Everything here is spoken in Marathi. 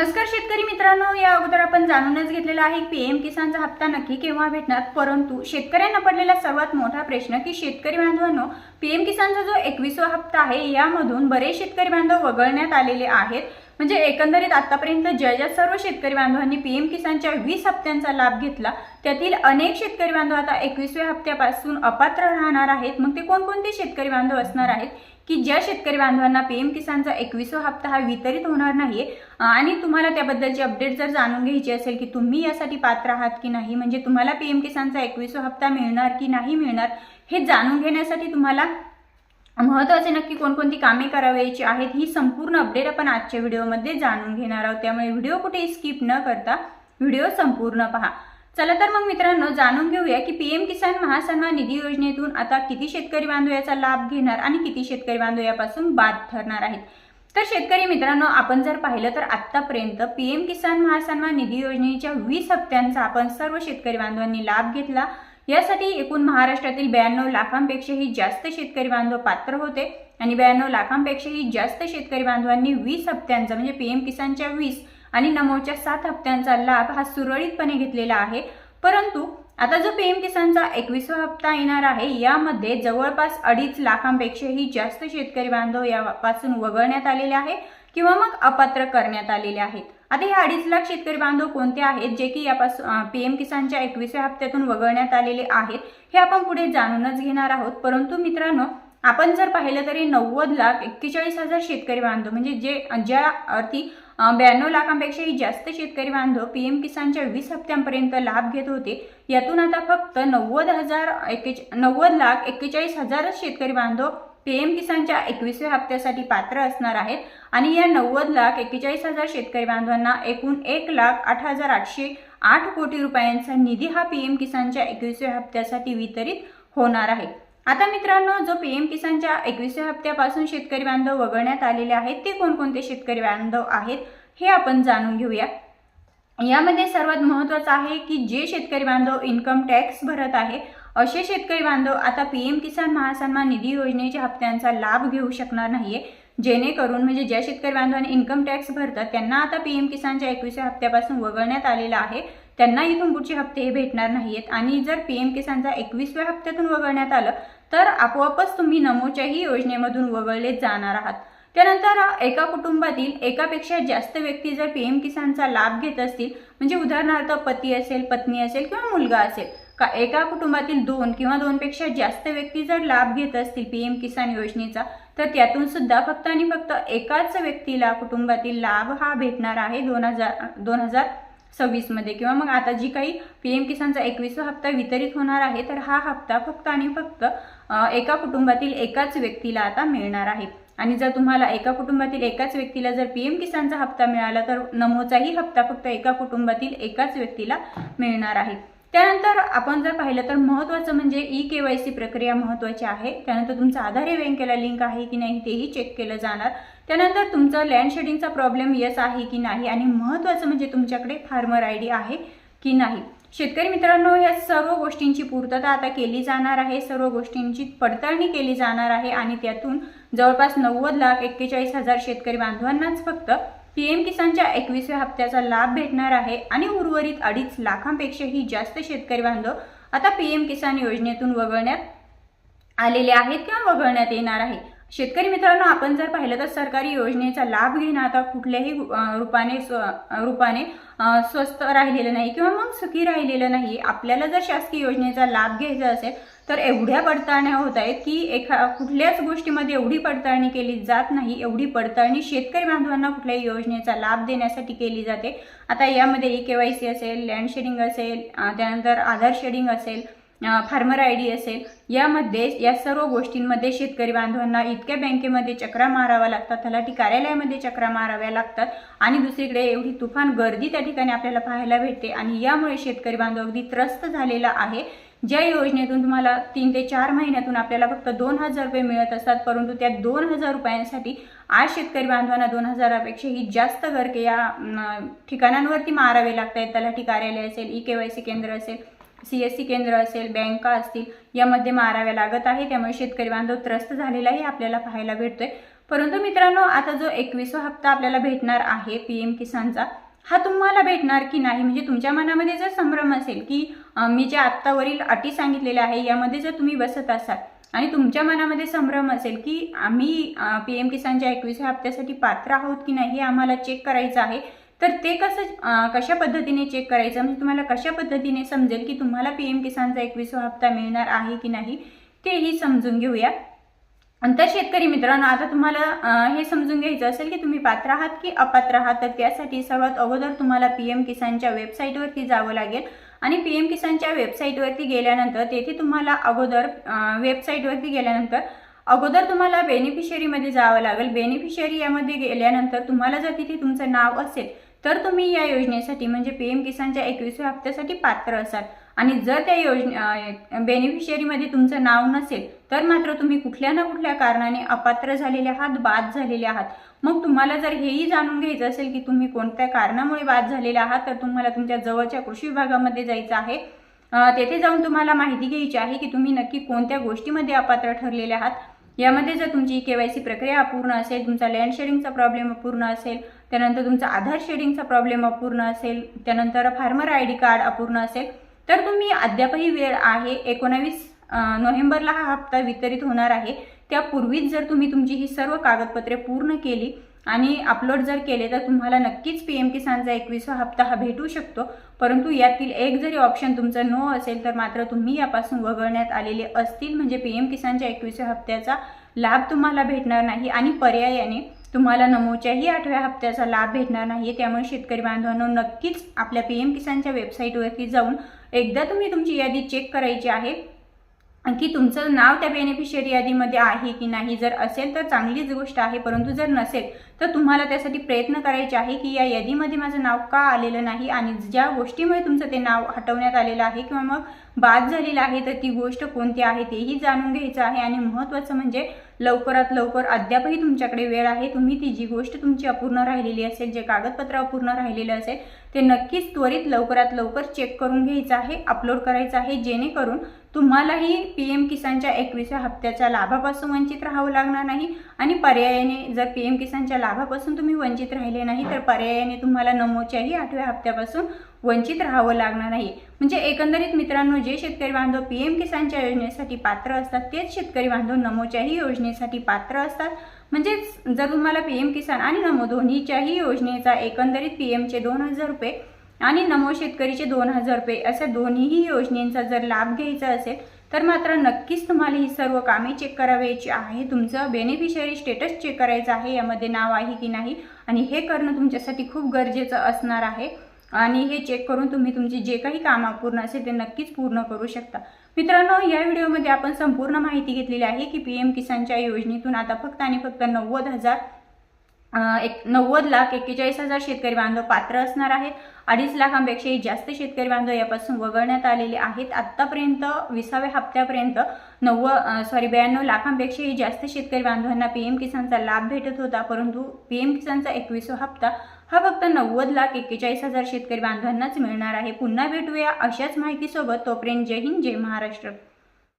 नमस्कार शेतकरी मित्रांनो या अगोदर आपण जाणूनच घेतलेला आहे पी एम किसानचा हप्ता नक्की केव्हा भेटणार? परंतु शेतकऱ्यांना पडलेला सर्वात मोठा प्रश्न की शेतकरी बांधवांनो पी एम किसानचा जो एकवीसवा हप्ता आहे यामधून बरेच शेतकरी बांधव वगळण्यात आलेले आहेत. म्हणजे एकंदरीत आतापर्यंत ज्या ज्या सर्व शेतकरी बांधवांनी पी एम किसानच्या वीस हप्त्यांचा लाभ घेतला त्यातील अनेक शेतकरी बांधव आता एकवीसव्या हप्त्यापासून अपात्र राहणार आहेत. मग ते कोणकोणते शेतकरी बांधव असणार आहेत? की ज्या शेतकरी बांधवांना पी एम किसानचा एकवीसवा हप्ता हा वितरित होणार नाही आणि तुम्हाला त्याबद्दलची अपडेट जर जाणून घ्यायची असेल की तुम्ही यासाठी पात्र आहात की नाही म्हणजे तुम्हाला पी एम किसानचा एकवीसवा हप्ता मिळणार की नाही मिळणार हे जाणून घेण्यासाठी तुम्हाला महत्त्वाचे नक्की कोणकोणती कामे करावयाची आहेत ही संपूर्ण अपडेट आपण आजच्या व्हिडिओमध्ये जाणून घेणार आहोत. त्यामुळे व्हिडिओ कुठे स्किप न करता व्हिडिओ संपूर्ण पहा. चला तर मग मित्रांनो जाणून घेऊया की पीएम किसान महासन्मान निधी योजनेतून आता किती शेतकरी बांधव याचा लाभ घेणार आणि किती शेतकरी बांधव यापासून बाद ठरणार आहेत? तर शेतकरी मित्रांनो आपण जर पाहिलं तर आतापर्यंत पीएम किसान महासन्मान निधी योजनेच्या वीस हप्त्यांचा आपण सर्व शेतकरी बांधवांनी लाभ घेतला. यासाठी एकूण महाराष्ट्रातील ब्याण्णव लाखांपेक्षाही जास्त शेतकरी बांधव पात्र होते आणि ब्याण्णव लाखांपेक्षाही जास्त शेतकरी बांधवांनी वीस हप्त्यांचा म्हणजे पीएम किसानच्या वीस आणि नमोच्या सात हप्त्यांचा लाभ हा सुरळीतपणे घेतलेला आहे. परंतु आता जो पीएम किसानचा एकवीसवा हप्ता येणार आहे यामध्ये जवळपास अडीच लाखांपेक्षाही जास्त शेतकरी बांधव यापासून वगळण्यात आलेले आहे किंवा मग अपात्र करण्यात आलेले आहेत. आता हे अडीच लाख शेतकरी बांधव कोणते आहेत जे की यापासून पीएम किसानच्या एकविसव्या हप्त्यातून वगळण्यात आलेले आहेत हे आपण पुढे जाणूनच घेणार आहोत. परंतु मित्रांनो आपण जर पाहिलं तरी नव्वद लाख एक्केचाळीस हजार शेतकरी बांधव म्हणजे जे ज्या अर्थी ब्याण्णव लाखांपेक्षाही जास्त शेतकरी बांधव पी एम किसानच्या वीस हप्त्यांपर्यंत लाभ घेत होते. यातून आता फक्त नव्वद हजार एक्के नव्वद लाख एक्केचाळीस हजारच शेतकरी बांधव पी एम किसानच्या एकवीसव्या हप्त्यासाठी पात्र असणार आहेत. आणि या नव्वद लाख एक्केचाळीस हजार शेतकरी बांधवांना एकूण एक लाख आठ हजार आठशे आठ कोटी रुपयांचा निधी हा पी एम किसानच्या एकवीसव्या हप्त्यासाठी वितरित होणार आहे. आता मित्रांनो जो पी एम किसानच्या एकविसव्या हप्त्यापासून शेतकरी बांधव वगळण्यात आलेले आहेत ते कोणकोणते शेतकरी बांधव आहेत हे आपण जाणून घेऊया. यामध्ये सर्वात महत्त्वाचं आहे की जे शेतकरी बांधव इन्कम टॅक्स भरत आहे असे शेतकरी बांधव आता पीएम किसान महासन्मान निधी योजनेच्या हप्त्यांचा लाभ घेऊ शकणार नाहीये. जेणेकरून म्हणजे ज्या शेतकरी बांधवांनी इन्कम टॅक्स भरतात त्यांना आता पीएम किसानच्या एकविसव्या हप्त्यापासून वगळण्यात आलेला आहे. त्यांना इथून पुढचे हप्ते हे भेटणार नाहीयेत. आणि जर पी एम किसानचा एकवीसव्या हप्त्यातून वगळण्यात आलं तर आपोआपच तुम्ही नमोच्याही योजनेमधून वगळले जाणार आहात. त्यानंतर एका कुटुंबातील एकापेक्षा जास्त व्यक्ती जर पी एम किसानचा लाभ घेत असतील म्हणजे उदाहरणार्थ पती असेल पत्नी असेल किंवा मुलगा असेल का एका कुटुंबातील दोन किंवा दोनपेक्षा जास्त व्यक्ती जर लाभ घेत असतील पी एम किसान योजनेचा तर त्यातून सुद्धा फक्त आणि फक्त एकाच व्यक्तीला कुटुंबातील लाभ हा भेटणार आहे दोन हजार दोन हजार सव्वीसमध्ये. किंवा मग आता जी काही पी एम किसानचा एकवीसवा हप्ता वितरित होणार आहे तर हा हप्ता फक्त आणि फक्त एका कुटुंबातील एकाच व्यक्तीला आता मिळणार आहे. आणि जर तुम्हाला एका कुटुंबातील एकाच व्यक्तीला जर पी एम किसानचा हप्ता मिळाला तर नमोचाही हप्ता फक्त एका कुटुंबातील एकाच व्यक्तीला मिळणार आहे. त्यानंतर आपण जर पाहिलं तर महत्त्वाचं म्हणजे ई के वाय सी प्रक्रिया महत्त्वाची आहे. त्यानंतर तुमचं आधार हे बँकेला लिंक आहे की नाही तेही चेक केलं जाणार. त्यानंतर तुमचं लँड शेडिंगचा प्रॉब्लेम येस आहे की नाही? आणि महत्त्वाचं म्हणजे तुमच्याकडे फार्मर आय डी आहे की नाही? शेतकरी मित्रांनो या सर्व गोष्टींची पूर्तता आता केली जाणार आहे. सर्व गोष्टींची पडताळणी केली जाणार आहे. आणि त्यातून जवळपास नव्वद लाख एक्केचाळीस हजार शेतकरी बांधवांनाच फक्त पीएम किसानच्या एकविसव्या हप्त्याचा लाभ भेटणार आहे. आणि उर्वरित अडीच लाखांपेक्षाही जास्त शेतकरी बांधव आता पीएम किसान योजनेतून वगळण्यात आलेले आहेत किंवा वगळण्यात येणार आहे. शेतकरी मित्रांनो आपण जर पाहिलं तर सरकारी योजनेचा लाभ घेणं आता कुठल्याही रूपाने रूपाने स्वस्त राहिलेलं नाही किंवा मग सुखी राहिलेलं नाही. आपल्याला जर शासकीय योजनेचा लाभ घ्यायचा असेल तर एवढ्या पडताळण्या होत आहेत की एखा कुठल्याच गोष्टीमध्ये एवढी पडताळणी केली जात नाही. एवढी पडताळणी शेतकरी बांधवांना कुठल्याही योजनेचा लाभ देण्यासाठी केली जाते. आता यामध्ये ई के वाय सी असेल लँड शेडिंग असेल त्यानंतर आधार शेडिंग असेल फार्मर आय डी असेल यामध्ये या सर्व गोष्टींमध्ये शेतकरी बांधवांना इतक्या बँकेमध्ये चक्रा माराव्या लागतात तलाठी कार्यालयामध्ये चक्रा माराव्या लागतात आणि दुसरीकडे एवढी तुफान गर्दी त्या ठिकाणी आपल्याला पाहायला भेटते आणि यामुळे शेतकरी बांधव अगदी त्रस्त झालेला आहे. ज्या योजनेतून तुम्हाला तीन ते चार महिन्यातून आपल्याला फक्त दोन हजार रुपये मिळत असतात परंतु त्या दोन हजार रुपयांसाठी आज शेतकरी बांधवांना दोन हजारापेक्षाही जास्त गरके या ठिकाणांवरती मारावे लागत आहेत तलाठी कार्यालय असेल ई के वाय सी केंद्र असेल सी एस सी केंद्र असेल बँका असतील यामध्ये माराव्या लागत आहे. त्यामुळे शेतकरी बांधव त्रस्त झालेलाही आपल्याला पाहायला भेटतोय. परंतु मित्रांनो आता जो एकवीसवा हप्ता आपल्याला भेटणार आहे पी एम किसानचा हा तुम्हाला भेटणार की नाही? म्हणजे तुमच्या मनामध्ये जर संभ्रम असेल की मी ज्या आत्तावरील अटी सांगितलेल्या आहे यामध्ये जर तुम्ही बसत असाल आणि तुमच्या मनामध्ये संभ्रम असेल की आम्ही पी एम किसानच्या एकवीसव्या हप्त्यासाठी पात्र आहोत की नाही हे आम्हाला चेक करायचं आहे तर ते कसं कशा पद्धतीने चेक करायचं? म्हणजे तुम्हाला कशा पद्धतीने समजेल की तुम्हाला पी एम किसानचा एकवीसवा हप्ता मिळणार आहे की नाही तेही समजून घेऊया. तर शेतकरी मित्रांनो आता तुम्हाला हे समजून घ्यायचं असेल की तुम्ही पात्र आहात की अपात्र आहात तर त्यासाठी सर्वात अगोदर तुम्हाला पी एम किसानच्या वेबसाईटवरती जावं लागेल. आणि पी एम किसानच्या वेबसाईटवरती गेल्यानंतर तेथे तुम्हाला अगोदर वेबसाईटवरती गेल्यानंतर अगोदर तुम्हाला बेनिफिशरीमध्ये जावं लागेल. बेनिफिशरी यामध्ये गेल्यानंतर तुम्हाला जर तिथे तुमचं नाव असेल तर तुम्ही या योजनेसाठी म्हणजे पी एम किसानच्या एकविसव्या हप्त्यासाठी पात्र असाल. आणि जर त्या योजने बेनिफिशरीमध्ये तुमचं नाव नसेल तर मात्र तुम्ही कुठल्या ना कुठल्या कारणाने अपात्र झालेले आहात बाद झालेले आहात. मग तुम्हाला जर हेही जाणून घ्यायचं असेल की तुम्ही कोणत्या कारणामुळे बाद झालेले आहात तर तुम्हाला तुमच्या जवळच्या कृषी विभागामध्ये जायचं आहे. तेथे जाऊन तुम्हाला माहिती घ्यायची आहे की तुम्ही नक्की कोणत्या गोष्टीमध्ये अपात्र ठरलेले आहात. यामध्ये जर तुमची के वाय सी प्रक्रिया अपूर्ण असेल तुमचा लँड शेडिंगचा प्रॉब्लेम अपूर्ण असेल त्यानंतर तुमचा आधार शेडिंगचा प्रॉब्लेम अपूर्ण असेल त्यानंतर फार्मर आय डी कार्ड अपूर्ण असेल तर तुम्ही अद्यापही वेळ आहे एकोणावीस नोव्हेंबरला हा हप्ता वितरित होणार आहे. त्यापूर्वीच जर तुम्ही तुमची ही सर्व कागदपत्रे पूर्ण केली आणि अपलोड जर केले तर तुम्हाला नक्कीच पी एम किसानचा एकवीसवा हप्ता हा भेटू शकतो. परंतु यातील एक जरी ऑप्शन तुमचं नो असेल तर मात्र तुम्ही यापासून वगळण्यात आलेले असतील. म्हणजे पी एम किसानच्या एकवीसव्या हप्त्याचा लाभ तुम्हाला भेटणार नाही आणि पर्यायाने तुम्हाला नमोच्याही आठव्या हप्त्याचा लाभ भेटणार नाही त्यामुळे शेतकरी बांधवांनो नक्कीच आपल्या पी एम किसानच्या वेबसाईटवरती जाऊन एकदा तुम्ही तुमची यादी चेक करायची आहे. की तुमचं नाव त्या बेनिफिशियरी यादीमध्ये आहे की नाही. जर असेल तर चांगलीच गोष्ट आहे. परंतु जर नसेल तर तुम्हाला त्यासाठी प्रयत्न करायचे आहे की या यादीमध्ये माझं नाव का आलेलं नाही आणि ज्या गोष्टीमुळे तुमचं ते नाव हटवण्यात आलेलं आहे किंवा मग बाद झालेलं आहे तर ती गोष्ट कोणती आहे तेही जाणून घ्यायचं आहे. आणि महत्त्वाचं म्हणजे लवकरात लवकर अद्यापही तुमच्याकडे वेळ आहे. तुम्ही ती जी गोष्ट तुमची अपूर्ण राहिलेली असेल जे कागदपत्र अपूर्ण राहिलेलं असेल ते नक्कीच त्वरित लवकरात लवकर चेक करून घ्यायचं आहे अपलोड करायचं आहे. जेणेकरून तुम्हालाही पी एम किसानच्या एकवीसव्या हप्त्याच्या लाभापासून वंचित राहावं लागणार नाही. आणि पर्यायाने जर पी एम किसानच्या लाभापासून तुम्ही वंचित राहिले नाही तर पर्यायाने तुम्हाला नमोच्याही आठव्या हप्त्यापासून वंचित राहावं लागणार नाही म्हणजे एकंदरीत मित्रांनो जे शेतकरी बांधव पी एम किसानच्या योजनेसाठी पात्र असतात तेच शेतकरी बांधव नमोच्याही योजनेसाठी पात्र असतात. म्हणजेच जर तुम्हाला पी एम किसान आणि नमो दोन्हीच्याही योजनेचा एकंदरीत पी एमचे दोन हजार रुपये आणि नमो शेतकरीचे दोन हजार रुपये अशा दोन्हीही योजनेचा जर लाभ घ्यायचा असेल तर मात्र नक्कीच तुम्हाला ही सर्व कामे चेक करावयाची आहे. तुमचं बेनिफिशियरी स्टेटस चेक करायचं आहे यामध्ये नाव आहे की नाही आणि हे करणं तुमच्यासाठी खूप गरजेचं असणार आहे. आणि हे चेक करून तुम्ही तुमची जे काही काम अपूर्ण असेल ते नक्कीच पूर्ण करू शकता. मित्रांनो या व्हिडिओमध्ये आपण संपूर्ण माहिती घेतलेली आहे की पी एम किसानच्या योजनेतून आता फक्त आणि फक्त नव्वद हजार एक नव्वद लाख एक्केचाळीस हजार शेतकरी बांधव पात्र असणार आहेत. अडीच लाखांपेक्षाही जास्त शेतकरी बांधव यापासून वगळण्यात आलेले आहेत. आत्तापर्यंत विसाव्या हप्त्यापर्यंत नव्वद सॉरी ब्याण्णव लाखांपेक्षाही जास्त शेतकरी बांधवांना पी एम किसानचा लाभ भेटत होता. परंतु पी एम किसानचा एकविसवा हप्ता हा फक्त नव्वद लाख एक्केचाळीस हजार शेतकरी बांधवांनाच मिळणार आहे. पुन्हा भेटूया अशाच माहितीसोबत. तोपर्यंत जय हिंद जय महाराष्ट्र.